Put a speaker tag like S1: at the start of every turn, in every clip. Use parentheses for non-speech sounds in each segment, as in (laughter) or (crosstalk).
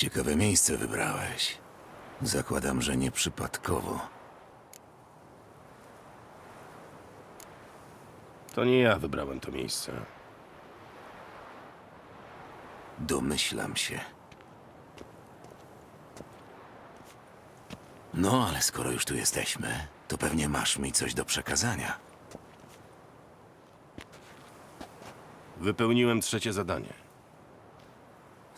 S1: Ciekawe miejsce wybrałeś. Zakładam, że nie przypadkowo.
S2: To nie ja wybrałem to miejsce.
S1: Domyślam się. No, ale skoro już tu jesteśmy, to pewnie masz mi coś do przekazania.
S2: Wypełniłem trzecie zadanie.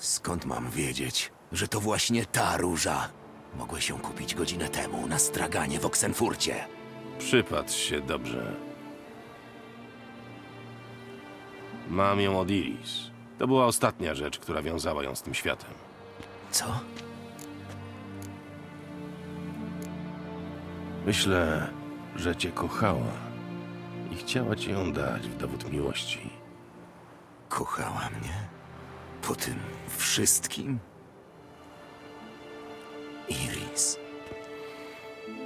S1: Skąd mam wiedzieć, że to właśnie ta róża? Mogłeś ją kupić godzinę temu na straganie w Oksenfurcie.
S2: Przypatrz się dobrze. Mam ją od Iris. To była ostatnia rzecz, która wiązała ją z tym światem.
S1: Co?
S2: Myślę, że cię kochała i chciała ci ją dać w dowód miłości.
S1: Kochała mnie? Po tym wszystkim? Iris.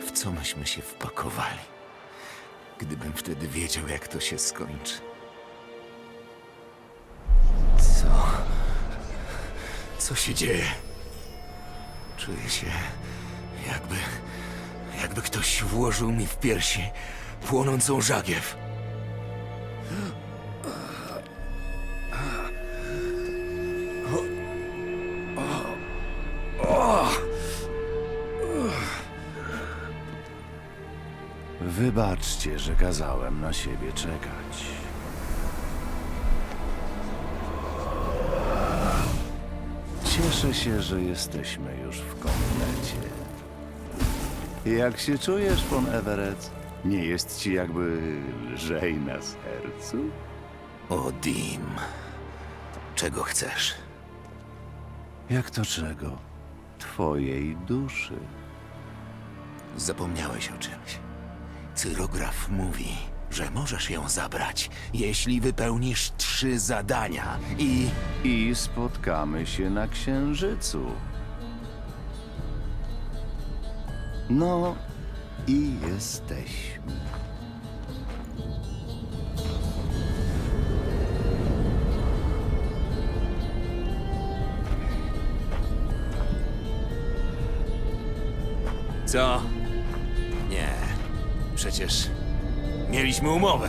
S1: W co myśmy się wpakowali? Gdybym wtedy wiedział, jak to się skończy. Co? Co się dzieje? Czuję się, jakby. jakby ktoś włożył mi w piersi płonącą żagiew.
S3: Wybaczcie, że kazałem na siebie czekać. Cieszę się, że jesteśmy już w komplecie. Jak się czujesz, pan Everett? Nie jest ci jakby lżej na sercu?
S1: O, Dim. Czego chcesz?
S3: Jak to czego? Twojej duszy.
S1: Zapomniałeś o czymś. Cyrograf mówi, że możesz ją zabrać, jeśli wypełnisz trzy zadania i...
S3: I spotkamy się na księżycu. No i jesteśmy.
S1: Co? Przecież mieliśmy umowę.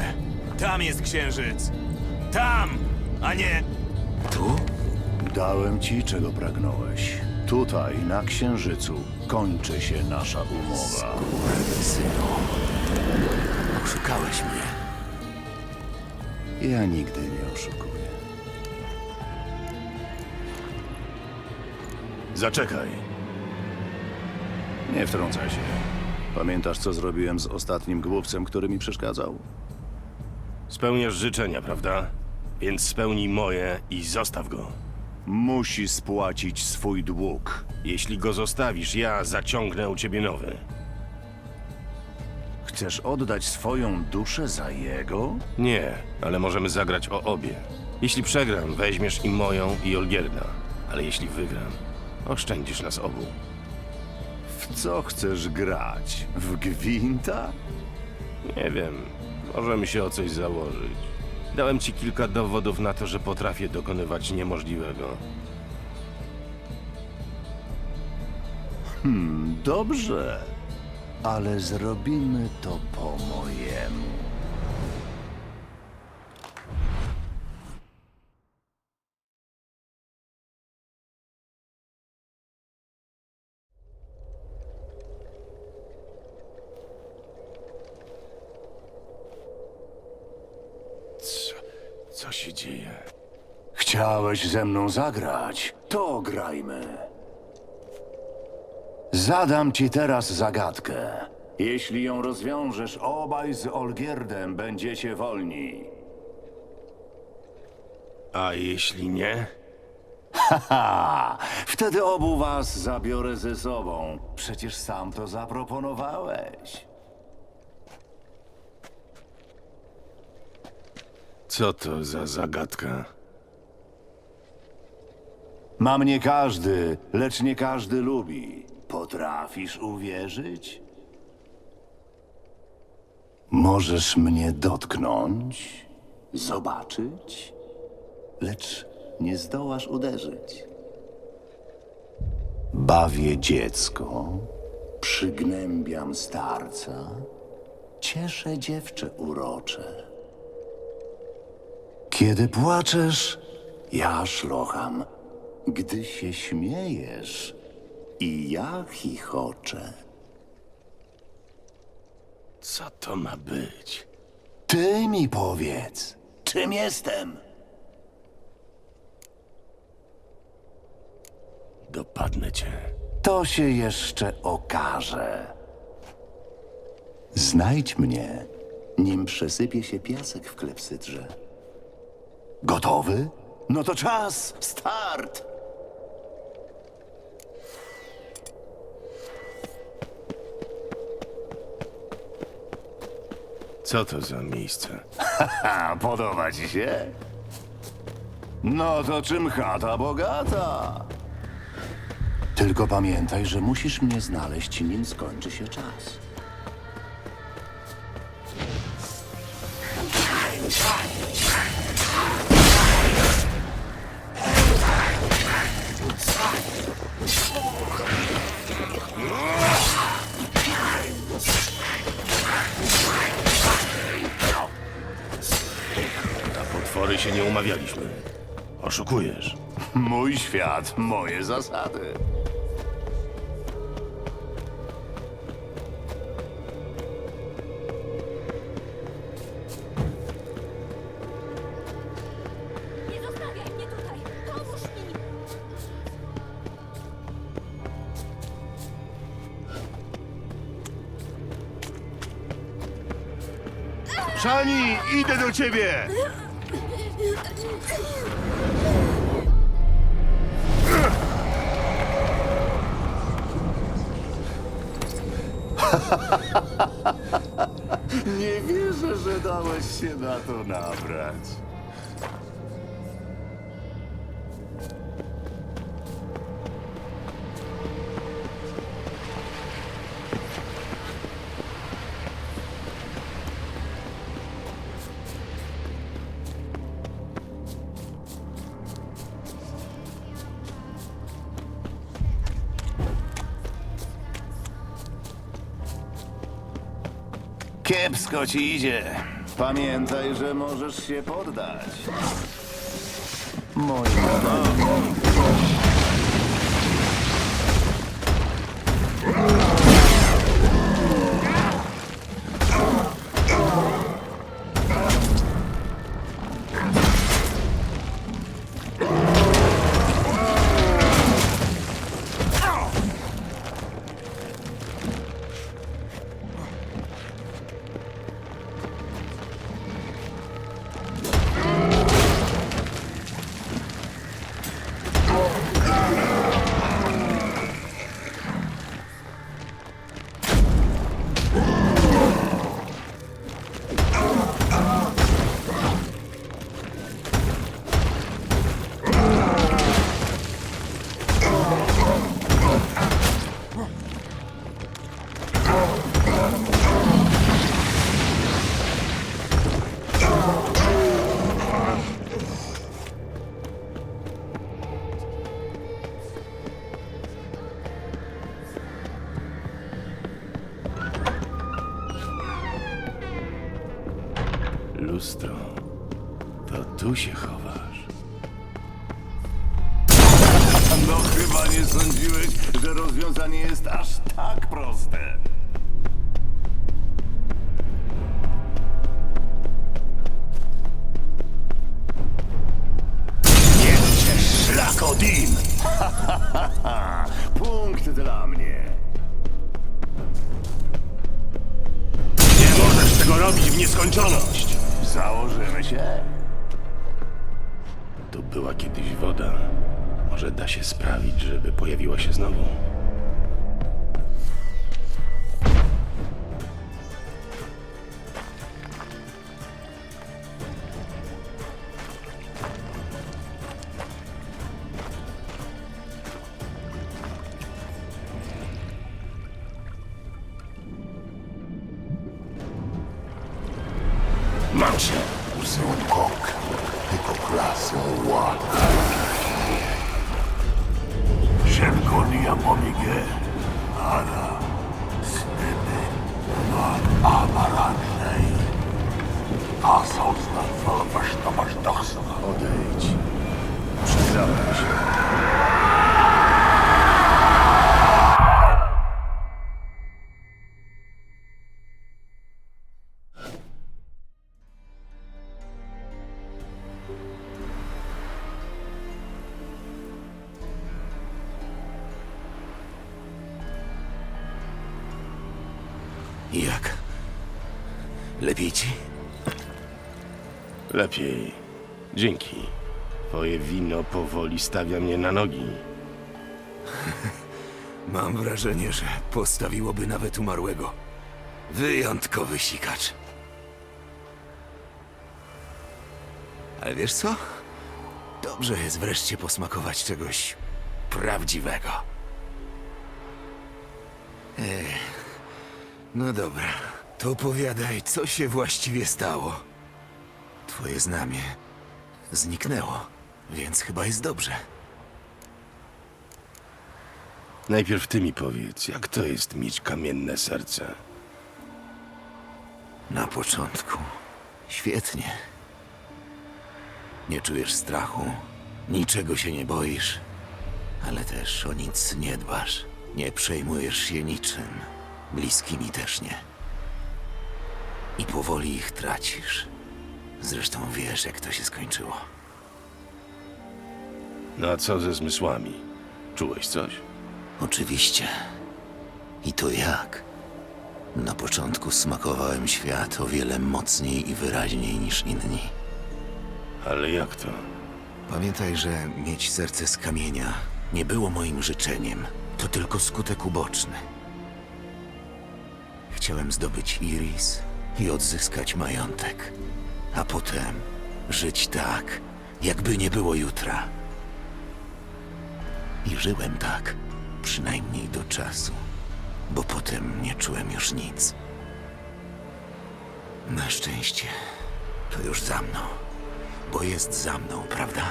S1: Tam jest księżyc. Tam, a nie... Tu?
S3: Dałem ci, czego pragnąłeś. Tutaj, na księżycu, kończy się nasza umowa.
S1: Synu. Oszukałeś mnie.
S3: Ja nigdy nie oszukuję. Zaczekaj. Nie wtrącaj się. Pamiętasz, co zrobiłem z ostatnim głupcem, który mi przeszkadzał?
S2: Spełniasz życzenia, prawda? Więc spełnij moje i zostaw go.
S3: Musi spłacić swój dług.
S2: Jeśli go zostawisz, ja zaciągnę u ciebie nowy.
S3: Chcesz oddać swoją duszę za jego?
S2: Nie, ale możemy zagrać o obie. Jeśli przegram, weźmiesz i moją, i Olgierda. Ale jeśli wygram, oszczędzisz nas obu.
S3: W co chcesz grać? W gwinta?
S2: Nie wiem, możemy się o coś założyć. Dałem ci kilka dowodów na to, że potrafię dokonywać niemożliwego.
S3: Dobrze, ale zrobimy to po mojemu.
S2: Co, co się dzieje?
S3: Chciałeś ze mną zagrać? To grajmy. Zadam ci teraz zagadkę. Jeśli ją rozwiążesz, obaj z Olgierdem będziecie wolni.
S2: A jeśli nie?
S3: Ha! Wtedy obu was zabiorę ze sobą. Przecież sam to zaproponowałeś.
S2: Co to za zagadka?
S3: Ma mnie każdy, lecz nie każdy lubi. Potrafisz uwierzyć? Możesz mnie dotknąć, zobaczyć, lecz nie zdołasz uderzyć. Bawię dziecko, przygnębiam starca, cieszę dziewczę urocze. Kiedy płaczesz, ja szlocham. Gdy się śmiejesz, i ja chichoczę.
S2: Co to ma być?
S3: Ty mi powiedz, czym jestem?
S2: Dopadnę cię.
S3: To się jeszcze okaże. Znajdź mnie, nim przesypie się piasek w klepsydrze. Gotowy? No to czas, start!
S2: Co to za miejsce?
S3: A, podoba ci się? No to czym chata bogata? Tylko pamiętaj, że musisz mnie znaleźć, nim skończy się czas.
S2: Potwory się nie umawialiśmy. Oszukujesz. (laughs)
S3: Mój świat, moje zasady.
S4: Nie zostawiaj mnie tutaj! Pomóż mi!
S2: Szani, idę do ciebie!
S3: Nie wierzę, że dałeś się na to nabrać. Kiepsko ci idzie. Pamiętaj, że możesz się poddać. Moim
S2: Lustro. To tu się chowasz.
S3: No chyba nie sądziłeś, że rozwiązanie jest aż tak proste. Nie cię szlakodim! (laughs) Punkt dla mnie.
S2: Nie możesz tego robić w nieskończoność!
S3: Założymy się.
S2: Tu była kiedyś woda. Może da się sprawić, żeby pojawiła się znowu. Mam cię!
S5: Kok, tylko klasą ład. Szybko Konia pomigę. Ara. Snedy. Ma amarannej. A są znalazłeś to masz dochsa.
S3: Odejdź. Przegrałeś.
S1: Jak? Lepiej ci?
S2: Lepiej. Dzięki. Twoje wino powoli stawia mnie na nogi. (laughs)
S1: Mam wrażenie, że postawiłoby nawet umarłego. Wyjątkowy sikacz. Ale wiesz co? Dobrze jest wreszcie posmakować czegoś prawdziwego. Ech, no dobra, to opowiadaj, co się właściwie stało. Twoje znamie zniknęło, więc chyba jest dobrze.
S2: Najpierw ty mi powiedz, jak to jest mieć kamienne serce?
S1: Na początku. Świetnie. Nie czujesz strachu, niczego się nie boisz, ale też o nic nie dbasz. Nie przejmujesz się niczym, bliskimi też nie. I powoli ich tracisz. Zresztą wiesz, jak to się skończyło.
S2: No a co ze zmysłami? Czułeś coś?
S1: Oczywiście. I to jak? Na początku smakowałem świat o wiele mocniej i wyraźniej niż inni.
S2: Ale jak to?
S1: Pamiętaj, że mieć serce z kamienia nie było moim życzeniem. To tylko skutek uboczny. Chciałem zdobyć Iris i odzyskać majątek, a potem żyć tak, jakby nie było jutra. I żyłem tak, przynajmniej do czasu, bo potem nie czułem już nic. Na szczęście to już za mną, bo jest za mną, prawda?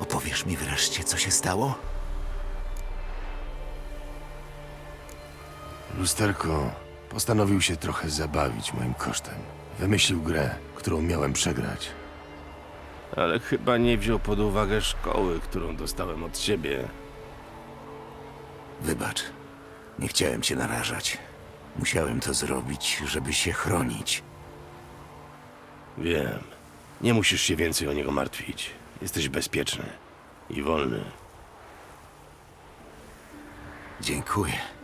S1: Opowiesz mi wreszcie, co się stało?
S6: Lusterko postanowił się trochę zabawić moim kosztem. Wymyślił grę, którą miałem przegrać.
S2: Ale chyba nie wziął pod uwagę szkoły, którą dostałem od ciebie.
S1: Wybacz, nie chciałem cię narażać. Musiałem to zrobić, żeby się chronić.
S2: Wiem. Nie musisz się więcej o niego martwić. Jesteś bezpieczny i wolny.
S1: Dziękuję.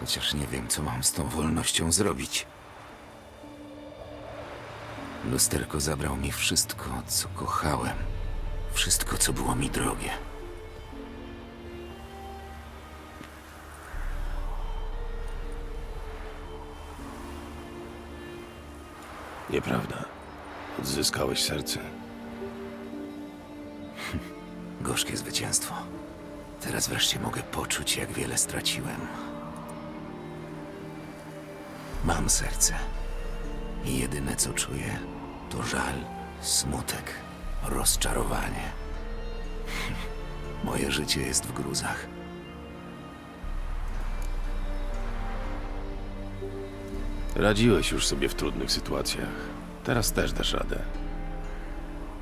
S1: Chociaż nie wiem, co mam z tą wolnością zrobić. Lusterko zabrał mi wszystko, co kochałem. Wszystko, co było mi drogie.
S2: Nieprawda. Odzyskałeś serce.
S1: Gorzkie zwycięstwo. Teraz wreszcie mogę poczuć, jak wiele straciłem. Mam serce. I jedyne, co czuję, to żal, smutek, rozczarowanie. (laughs) Moje życie jest w gruzach.
S2: Radziłeś już sobie w trudnych sytuacjach. Teraz też dasz radę.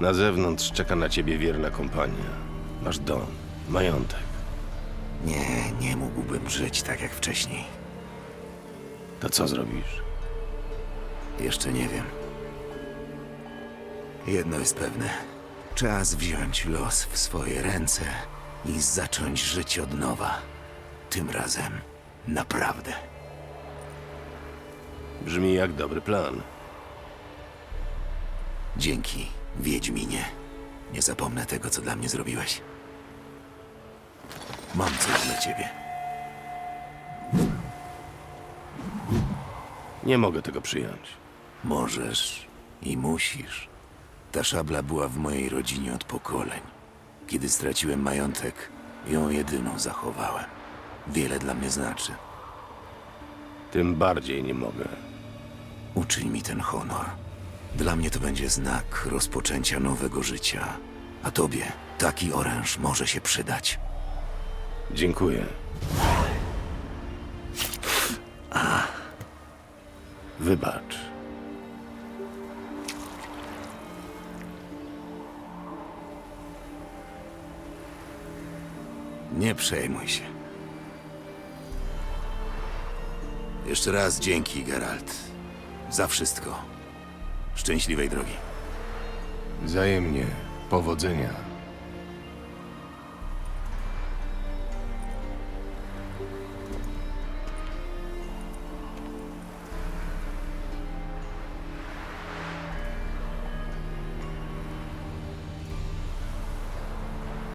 S2: Na zewnątrz czeka na ciebie wierna kompania. Masz dom, majątek.
S1: Nie, nie mógłbym żyć tak jak wcześniej.
S2: To co zrobisz?
S1: Jeszcze nie wiem. Jedno jest pewne. Czas wziąć los w swoje ręce i zacząć żyć od nowa. Tym razem naprawdę.
S2: Brzmi jak dobry plan.
S1: Dzięki, Wiedźminie. Nie zapomnę tego, co dla mnie zrobiłeś. Mam coś dla ciebie.
S2: Nie mogę tego przyjąć.
S1: Możesz i musisz. Ta szabla była w mojej rodzinie od pokoleń. Kiedy straciłem majątek, ją jedyną zachowałem. Wiele dla mnie znaczy.
S2: Tym bardziej nie mogę.
S1: Uczyń mi ten honor. Dla mnie to będzie znak rozpoczęcia nowego życia. A tobie taki oręż może się przydać.
S2: Dziękuję. Wybacz.
S1: Nie przejmuj się. Jeszcze raz dzięki, Geralt. Za wszystko. Szczęśliwej drogi.
S6: Wzajemnie. Powodzenia.